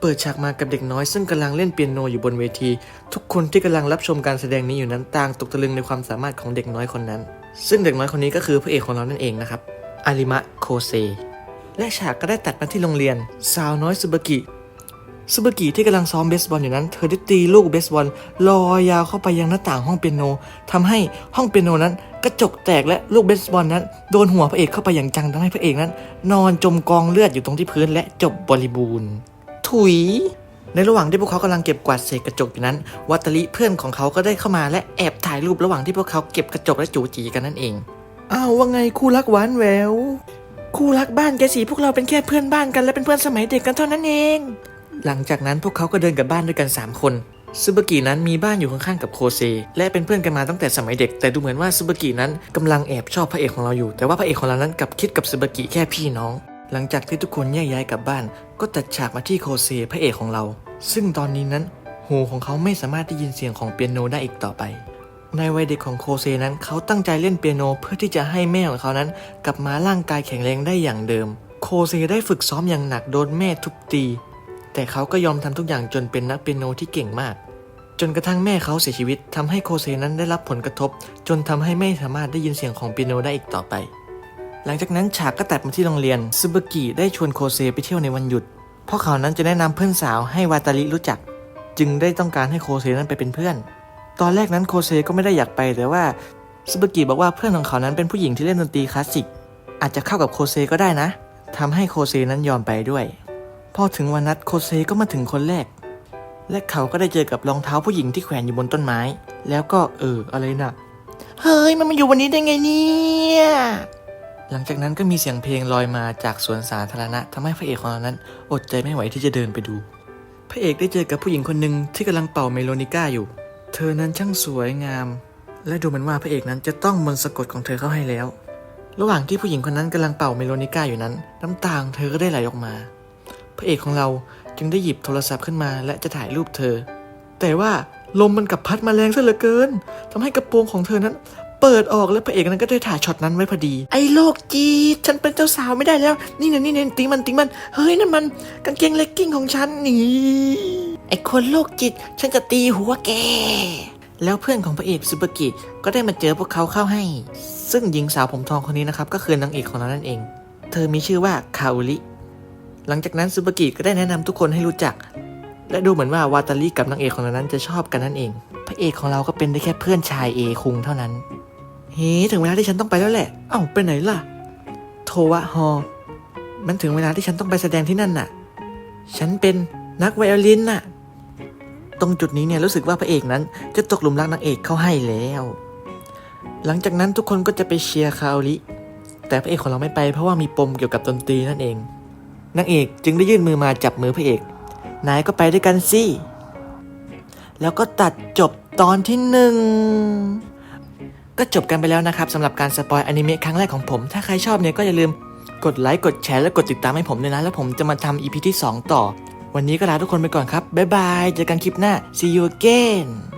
เปิดฉากมากับเด็กน้อยซึ่งกำลังเล่นเปียโนอยู่บนเวที ทุกคนที่กำลังรับชมการแสดงนี้อยู่นั้นต่างตกตะลึงในความสามารถของเด็กน้อยคนนั้น ซึ่งเด็กน้อยคนนี้ก็คือพระเอกของเรานั่นเองนะครับอาริมะโคเซและฉากก็ได้ตัดมาที่โรงเรียน สาวน้อยซูบกิซูบกิที่กำลังซ้อมเบสบอลอยู่นั้น เธอได้ตีลูกเบสบอลลอยยาวเข้าไปยังหน้าต่างห้องเปียโนทำให้ห้องเปียโนนั้น กระจกแตกและลูกเบสบอลนั้น โดนหัวพระเอกเข้าไปอย่างจังทำให้พระเอกนั้น นอนจมกองเลือดอยู่ตรงที่พื้นและจบบริบูรณ์ ถุย ในระหว่างที่พวกเขากำลังเก็บกวาดเศษกระจกอยู่นั้น วัตลิเพื่อนของเขาก็ได้เข้ามาและแอบถ่ายรูประหว่างที่พวกเขาเก็บกระจกและจูจีกันนั่นเอง อ้าวว่าไงคู่รักหวานแหวว คู่รักบ้านแกสีพวกเราเป็นแค่เพื่อนบ้านกันและเป็นเพื่อนสมัยเด็กกันเท่านั้นเอง หลังจากนั้นพวกเขาก็เดินกลับบ้านด้วยกัน 3 คนซูบากินั้นมีบ้านอยู่ข้างๆกับโคเซและเป็นเพื่อนกันมาตั้งแต่สมัยเด็ก แต่ดูเหมือนว่าซูบากินั้นกำลังแอบชอบพระเอกของเราอยู่ แต่ว่าพระเอกของเรานั้นกลับคิดกับซูบากิแค่พี่น้อง หลังจากที่ทุกคนแยกย้ายกลับบ้าน ก็ตัดฉากมาที่โคเซพระเอกของเรา ซึ่งตอนนี้นั้น หูของเขาไม่สามารถได้ยินเสียงของเปียโนได้อีกต่อไป ในวัยเด็กของโคเซนั้นเขาตั้งใจเล่นเปียโนเพื่อที่จะให้แม่ของเขานั้น กลับมาร่างกายแข็งแรงได้อย่างเดิม โคเซได้ฝึกซ้อมอย่างหนักโดนแม่ทุบตี แต่เขาก็ยอมทำทุกอย่างจนเป็นนักเปียโนที่เก่งมาก จนกระทั่งแม่เขาเสียชีวิตทำให้โคเซนั้นได้รับผลกระทบ จนทำให้ไม่สามารถได้ยินเสียงของเปียโนได้อีกต่อไป หลังจากนั้นฉากก็ตัดมาที่โรงเรียนซูบกิได้ชวนโคเซไปเที่ยวในวันหยุด เพราะเขานั้นจะแนะนำเพื่อนสาวให้วาตาริรู้จัก จึงได้ต้องการให้โคเซนั้นไปเป็นเพื่อน ตอนแรกนั้นโคเซก็ไม่ได้อยากไปแต่ว่าซูบกิบอกว่าเพื่อนของเขานั้นเป็นผู้หญิงที่เล่นดนตรีคลาสสิกอาจจะเข้ากับโคเซก็ได้นะทำให้โคเซนั้นยอมไปด้วย พอถึงวันนัดโคเซก็มาถึงคนแรก และเขาก็ได้เจอกับรองเท้าผู้หญิงที่แขวนอยู่บนต้นไม้ แล้วก็เอออะไรน่ะ เฮ้ยมันมาอยู่วันนี้ได้ไงเนี่ย หลังจากนั้นก็มีเสียงเพลงลอยมาจากสวนสาธารณะทำให้พระเอกของเรานั้น อดใจไม่ไหวที่จะเดินไปดู พระเอกได้เจอกับผู้หญิงคนหนึ่งที่กำลังเป่าเมโลนิก้าอยู่ เธอนั้นช่างสวยงาม และดูเหมือนว่าพระเอกนั้นจะต้องมนต์สะกดของเธอเข้าให้แล้ว ระหว่างที่ผู้หญิงคนนั้นกำลังเป่าเมโลนิก้าอยู่นั้น น้ำตาของเธอก็ได้ไหลออกมา พระเอกของเราจึงได้หยิบโทรศัพท์ขึ้นมาและจะถ่ายรูปเธอ แต่ว่าลมมันกลับพัดมาแรงซะเหลือเกินทำให้กระโปรงของเธอนั้น เปิดออกและพระเอกนั้นก็ได้ถ่ายช็อตนั้นไว้พอดี ไอ้โลกจีดฉันเป็นเจ้าสาวไม่ได้แล้ว นี่เนี่ยนี่เนี่ยติงมันติงมัน เฮ้ยนั่นมันกางเกงเลกกิ้งของฉันนี่ไอ้คนโลกจิต ฉันจะตีหัวแก แล้วเพื่อนของพระเอกซูเปอร์กิก็ได้มาเจอพวกเขาเข้าให้ ซึ่งหญิงสาวผมทองคนนี้นะครับก็คือนางเอกของเรานั่นเอง เธอมีชื่อว่าคาโอริหลังจากนั้นซูเปอร์กิก็ได้แนะนำทุกคนให้รู้จัก และดูเหมือนว่าวาตาริกับนางเอกของเรานั้นจะชอบกันนั่นเอง พระเอกของเราก็เป็นได้แค่เพื่อนชายเอคุงเท่านั้น เฮ้ถึงเวลาที่ฉันต้องไปแล้วแหละ เอ้าไปไหนล่ะ โทวะฮอ มันถึงเวลาที่ฉันต้องไปแสดงที่นั่นน่ะ ฉันเป็นนักไวโอลินน่ะ ตรงจุดนี้เนี่ยรู้สึกว่าพระเอกนั้น จะตกหลุมรักนางเอกเข้าให้แล้ว หลังจากนั้นทุกคนก็จะไปเชียร์คาโอริแต่พระเอกของเราไม่ไปเพราะว่ามีปมเกี่ยวกับดนตรีนั่นเอง นางเอกจึงได้ยื่นมือมาจับมือพระเอก นายก็ไปด้วยกันสิ แล้วก็ตัดจบตอนที่หนึ่ง ก็จบกันไปแล้วนะครับสำหรับการสปอยอนิเมะครั้งแรกของผม ถ้าใครชอบเนี่ยก็อย่าลืมกดไลค์กดแชร์และกดติดตามให้ผมด้วยนะ แล้วผมจะมาทำอีพีที่ 2 ต่อ วันนี้ก็ลาทุกคนไปก่อนครับ บ๊ายบาย เจอกันคลิปหน้า see you again